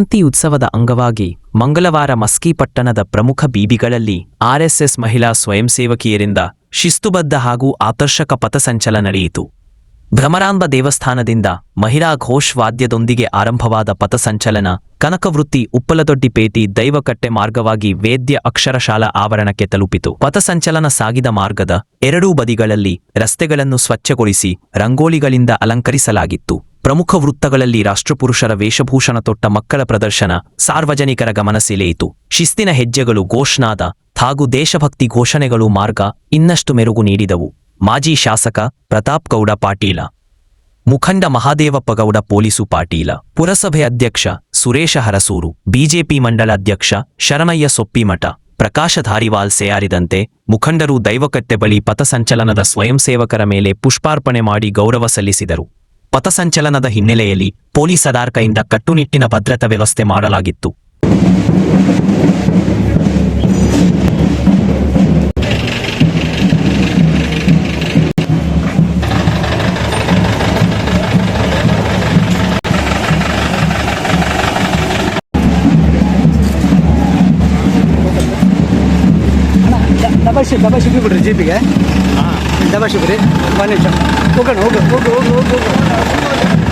ಕ್ರಾಂತಿ ಉತ್ಸವದ ಅಂಗವಾಗಿ ಮಂಗಳವಾರ ಮಸ್ಕಿ ಪಟ್ಟಣದ ಪ್ರಮುಖ ಬೀಬಿಗಳಲ್ಲಿ ಆರ್ಎಸ್ಎಸ್ ಮಹಿಳಾ ಸ್ವಯಂಸೇವಕಿಯರಿಂದ ಶಿಸ್ತುಬದ್ಧ ಹಾಗೂ ಆಕರ್ಷಕ ಪಥಸಂಚಲ ನಡೆಯಿತು. ಭ್ರಮರಾಂಬ ದೇವಸ್ಥಾನದಿಂದ ಮಹಿಳಾ ಘೋಷ್ ವಾದ್ಯದೊಂದಿಗೆ ಆರಂಭವಾದ ಪಥಸಂಚಲನ, ಕನಕವೃತ್ತಿ ಉಪ್ಪಲದೊಡ್ಡಿಪೇಟಿ ದೈವಕಟ್ಟೆ ಮಾರ್ಗವಾಗಿ ವೇದ್ಯ ಅಕ್ಷರಶಾಲಾ ಆವರಣಕ್ಕೆ ತಲುಪಿತು. ಪಥಸಂಚಲನ ಸಾಗಿದ ಮಾರ್ಗದ ಎರಡೂ ಬದಿಗಳಲ್ಲಿ ರಸ್ತೆಗಳನ್ನು ಸ್ವಚ್ಛಗೊಳಿಸಿ ರಂಗೋಲಿಗಳಿಂದ ಅಲಂಕರಿಸಲಾಗಿತ್ತು. ಪ್ರಮುಖ ವೃತ್ತಗಳಲ್ಲಿ ರಾಷ್ಟ್ರಪುರುಷರ ವೇಷಭೂಷಣ ತೊಟ್ಟ ಮಕ್ಕಳ ಪ್ರದರ್ಶನ ಸಾರ್ವಜನಿಕರ ಗಮನ ಸೆಳೆಯಿತು ಶಿಸ್ತಿನ ಹೆಜ್ಜೆಗಳು ಘೋಷನಾದ ಹಾಗೂ ದೇಶಭಕ್ತಿ ಘೋಷಣೆಗಳು ಮಾರ್ಗ ಇನ್ನಷ್ಟು ಮೆರುಗು ನೀಡಿದವು. ಮಾಜಿ ಶಾಸಕ ಪ್ರತಾಪ್ ಗೌಡ ಪಾಟೀಲ, ಮುಖಂಡ ಮಹಾದೇವಪ್ಪಗೌಡ ಪೊಲೀಸು ಪಾಟೀಲ, ಪುರಸಭೆ ಅಧ್ಯಕ್ಷ ಸುರೇಶ ಹರಸೂರು, ಬಿಜೆಪಿ ಮಂಡಲ ಅಧ್ಯಕ್ಷ ಶರಣಯ್ಯ ಸೊಪ್ಪಿಮಠ, ಪ್ರಕಾಶ ಧಾರಿವಾಲ್ ಸೇರಿದಂತೆ ಮುಖಂಡರು ದೈವಕಟ್ಟೆ ಬಳಿ ಪಥಸಂಚಲನದ ಸ್ವಯಂಸೇವಕರ ಮೇಲೆ ಪುಷ್ಪಾರ್ಪಣೆ ಮಾಡಿ ಗೌರವ ಸಲ್ಲಿಸಿದರು. ಪಥಸಂಚಲನದ ಹಿನ್ನೆಲೆಯಲ್ಲಿ ಪೊಲೀಸ್ ಕೈಯಿಂದ ಕಟ್ಟುನಿಟ್ಟಿನ ಭದ್ರತಾ ವ್ಯವಸ್ಥೆ ಮಾಡಲಾಗಿತ್ತು. ಡಬಲ್ ಶಿಪ್ ಡಬಲ್ ಬಿಡ್ರಿ ಜೀಪಿಗೆ. ಡಬಲ್ ಶಿಪ್ ರೀ ಒಂದು ನಿಮಿಷ. ಹೋಗೋಣ ಹೋಗಿ ಹೋಗು ಹೋಗು ಹೋಗು ಹೋಗು.